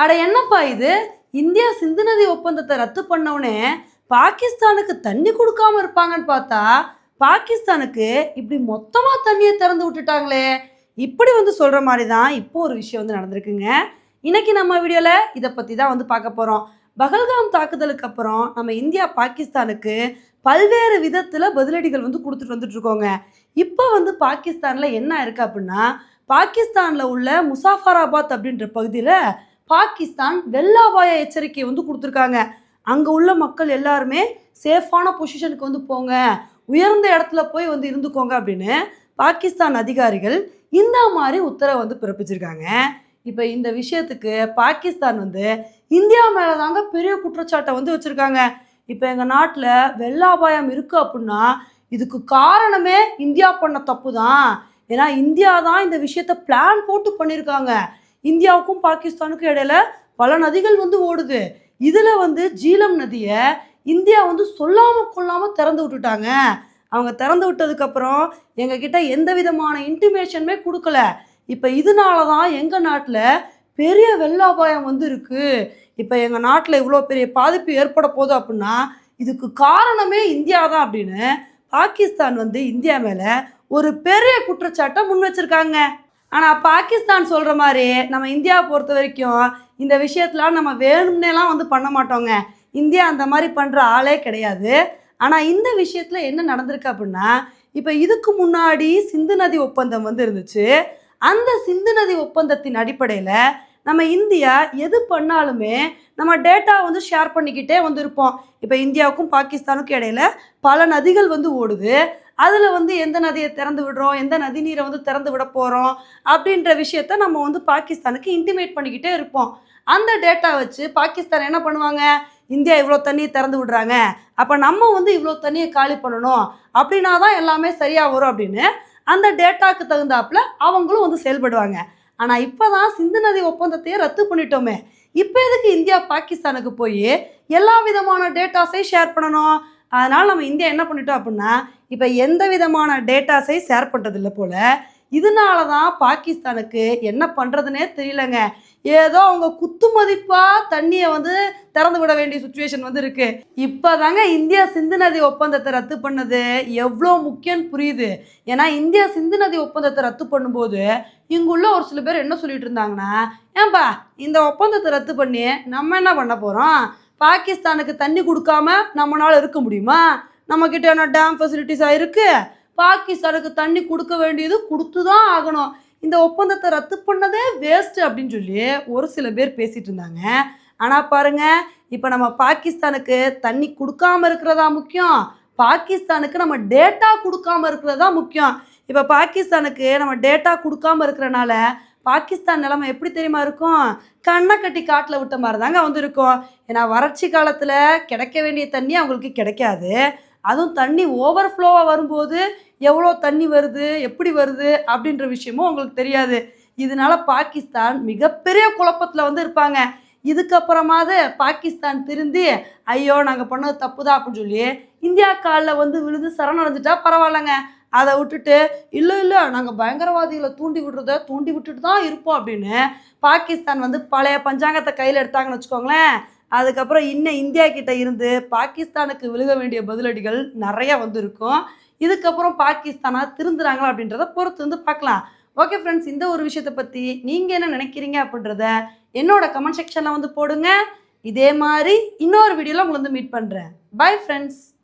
அட என்னப்பா இது? இந்தியா சிந்து நதி ஒப்பந்தத்தை ரத்து பண்ணவுடனே பாகிஸ்தானுக்கு தண்ணி கொடுக்காம இருப்பாங்கன்னு பார்த்தா பாகிஸ்தானுக்கு இப்படி மொத்தமாக தண்ணியை திறந்து விட்டுட்டாங்களே. இப்படி வந்து சொல்கிற மாதிரி தான் இப்போ ஒரு விஷயம் வந்து நடந்திருக்குங்க. இன்றைக்கி நம்ம வீடியோவில் இதை பற்றி தான் வந்து பார்க்க போகிறோம் பகல்காம் தாக்குதலுக்கு அப்புறம் நம்ம இந்தியா பாகிஸ்தானுக்கு பல்வேறு விதத்தில் பதிலடிகள் வந்து கொடுத்துட்டு வந்துட்டுருக்கோங்க இப்போ வந்து பாகிஸ்தானில் என்ன இருக்குது அப்படின்னா பாகிஸ்தானில் உள்ள முசாஃபராபாத் அப்படின்ற பகுதியில் பாகிஸ்தான் வெள்ளாபாய எச்சரிக்கை வந்து கொடுத்துருக்காங்க. அங்கே உள்ள மக்கள் எல்லாருமே சேஃபான பொசிஷனுக்கு வந்து போங்க. உயர்ந்த இடத்துல போய் வந்து இருந்துக்கோங்க அப்படின்னு பாகிஸ்தான் அதிகாரிகள் இந்த மாதிரி உத்தரவை வந்து பிறப்பிச்சிருக்காங்க. இப்போ இந்த விஷயத்துக்கு பாகிஸ்தான் வந்து இந்தியா மேலே தாங்க பெரிய குற்றச்சாட்டை வந்து வச்சுருக்காங்க. இப்போ எங்கள் நாட்டில் வெள்ளாபாயம் இருக்குது அப்படின்னா இதுக்கு காரணமே இந்தியா பண்ண தப்பு தான் ஏன்னா இந்தியா தான் இந்த விஷயத்த பிளான் போட்டு பண்ணியிருக்காங்க இந்தியாவுக்கும் பாகிஸ்தானுக்கும் இடையில பல நதிகள் வந்து ஓடுது. இதில் வந்து ஜீலம் நதியை இந்தியா வந்து சொல்லாமல் கொள்ளாமல் திறந்து விட்டுட்டாங்க. அவங்க திறந்து விட்டதுக்கப்புறம் எங்ககிட்ட எந்த விதமான இன்டிமேஷனுமே கொடுக்கல. இப்போ இதனால தான் எங்கள் நாட்டில் பெரிய வெள்ள அபாயம் வந்து இருக்குது இப்போ எங்கள் நாட்டில் இவ்வளோ பெரிய பாதிப்பு ஏற்பட போகுது அப்படின்னா இதுக்கு காரணமே இந்தியா தான் அப்படின்னு பாகிஸ்தான் வந்து இந்தியா மேலே ஒரு பெரிய குற்றச்சாட்டை முன் வச்சிருக்காங்க. ஆனால் பாகிஸ்தான் சொல்கிற மாதிரி நம்ம இந்தியாவை பொறுத்த வரைக்கும் இந்த விஷயத்தெலாம் நம்ம வேணும்னேலாம் வந்து பண்ண மாட்டோங்க. இந்தியா அந்த மாதிரி பண்ணுற ஆளே கிடையாது. ஆனால் இந்த விஷயத்தில் என்ன நடந்திருக்கு அப்படின்னா இப்போ இதுக்கு முன்னாடி சிந்து நதி ஒப்பந்தம் வந்து இருந்துச்சு. அந்த சிந்து நதி ஒப்பந்தத்தின் அடிப்படையில் நம்ம இந்தியா எது பண்ணாலுமே நம்ம டேட்டா வந்து ஷேர் பண்ணிக்கிட்டே வந்து இருப்போம் இப்போ இந்தியாவுக்கும் பாகிஸ்தானுக்கும் இடையில பல நதிகள் வந்து ஓடுது. அதில் வந்து எந்த நதியை திறந்து விடுறோம்? எந்த நதி நீரை வந்து திறந்து விட போகிறோம் அப்படின்ற விஷயத்த நம்ம வந்து பாகிஸ்தானுக்கு இன்டிமேட் பண்ணிக்கிட்டே இருப்போம். அந்த டேட்டா வச்சு பாகிஸ்தான் என்ன பண்ணுவாங்க? இந்தியா இவ்வளோ தண்ணியை திறந்து விடுறாங்க. அப்போ நம்ம வந்து இவ்வளோ தண்ணியை காலி பண்ணணும். அப்படின்னா தான் எல்லாமே சரியாக வரும் அப்படின்னு அந்த டேட்டாவுக்கு தகுந்தாப்புல அவங்களும் வந்து செயல்படுவாங்க. ஆனால் இப்போ தான் சிந்து நதி ஒப்பந்தத்தையே ரத்து பண்ணிட்டோமே. இப்போ எதுக்கு இந்தியா பாகிஸ்தானுக்கு போய் எல்லா விதமான டேட்டாஸையும் ஷேர் பண்ணணும்? அதனால் நம்ம இந்தியா என்ன பண்ணிட்டோம் அப்படின்னா இப்போ எந்த விதமான டேட்டாஸையும் ஷேர் பண்ணுறதில்ல போல் இதனால தான் பாகிஸ்தானுக்கு என்ன பண்ணுறதுனே தெரியலங்க. ஏதோ அவங்க குத்து மதிப்பாக தண்ணியை வந்து திறந்து விட வேண்டிய சுச்சுவேஷன் வந்து இருக்குது இப்போ தாங்க இந்தியா சிந்து நதி ஒப்பந்தத்தை ரத்து பண்ணது. எவ்வளோ முக்கியம்னு புரியுது. ஏன்னா இந்தியா சிந்து நதி ஒப்பந்தத்தை ரத்து பண்ணும்போது இங்குள்ள ஒரு சில பேர் என்ன சொல்லிட்டு இருந்தாங்கன்னா ஏன்பா இந்த ஒப்பந்தத்தை ரத்து பண்ணி நம்ம என்ன பண்ண போகிறோம் பாகிஸ்தானுக்கு தண்ணி கொடுக்காம நம்மளால் இருக்க முடியுமா? நம்மக்கிட்ட என்ன டேம் ஃபெசிலிட்டிஸாக இருக்குது பாகிஸ்தானுக்கு தண்ணி கொடுக்க வேண்டியது கொடுத்து தான் ஆகணும். இந்த ஒப்பந்தத்தை ரத்து பண்ணதே வேஸ்ட்டு அப்படின்னு சொல்லி ஒரு சில பேர் பேசிகிட்டு இருந்தாங்க. ஆனால் பாருங்க இப்போ நம்ம பாகிஸ்தானுக்கு தண்ணி கொடுக்காம இருக்கிறதா முக்கியம்? பாகிஸ்தானுக்கு நம்ம டேட்டா கொடுக்காம இருக்கிறதா முக்கியம்? இப்போ பாகிஸ்தானுக்கு நம்ம டேட்டா கொடுக்காம இருக்கிறனால பாகிஸ்தான் நிலைமை எப்படி தெரியுமா இருக்கும்? கண்ணை கட்டி காட்டில் விட்ட மாதிரி தாங்க வந்து இருக்கும் ஏன்னா வறட்சி காலத்தில் கிடைக்க வேண்டிய தண்ணி அவங்களுக்கு கிடைக்காது. அதுவும் தண்ணி ஓவர் ஃப்ளோவாக வரும்போது எவ்வளோ தண்ணி வருது எப்படி வருது அப்படின்ற விஷயமும் உங்களுக்கு தெரியாது. இதனால பாகிஸ்தான் மிகப்பெரிய குழப்பத்தில் வந்து இருப்பாங்க. இதுக்கப்புறமாவது பாகிஸ்தான் திருந்தி ஐயோ நாங்கள் பண்ணது தப்பு தான் அப்படின்னு சொல்லி இந்தியா காலில் வந்து விழுந்து சரணடைஞ்சிட்டா பரவாயில்லைங்க. அதை விட்டுட்டு இல்லை இல்லை நாங்கள் பயங்கரவாதிகளை தூண்டி விடுறத தூண்டி விட்டுட்டு தான் இருப்போம் அப்படின்னு பாகிஸ்தான் வந்து பழைய பஞ்சாங்கத்தை கையில் எடுத்தாங்கன்னு வச்சுக்கோங்களேன். அதுக்கப்புறம் இன்னும் இந்தியா கிட்ட இருந்து பாகிஸ்தானுக்கு விழுக வேண்டிய பதிலடிகள் நிறைய வந்திருக்கும். இதுக்கப்புறம் பாகிஸ்தானா திருந்துறாங்களா அப்படின்றத பொறுத்து வந்து பார்க்கலாம். ஓகே ஃப்ரெண்ட்ஸ் இந்த ஒரு விஷயத்தை பற்றி நீங்கள் என்ன நினைக்கிறீங்க அப்படின்றத என்னோட கமெண்ட் செக்ஷனில் வந்து போடுங்க. இதே மாதிரி இன்னொரு வீடியோவில் உங்களை வந்து மீட் பண்ணுறேன் பை ஃப்ரெண்ட்ஸ்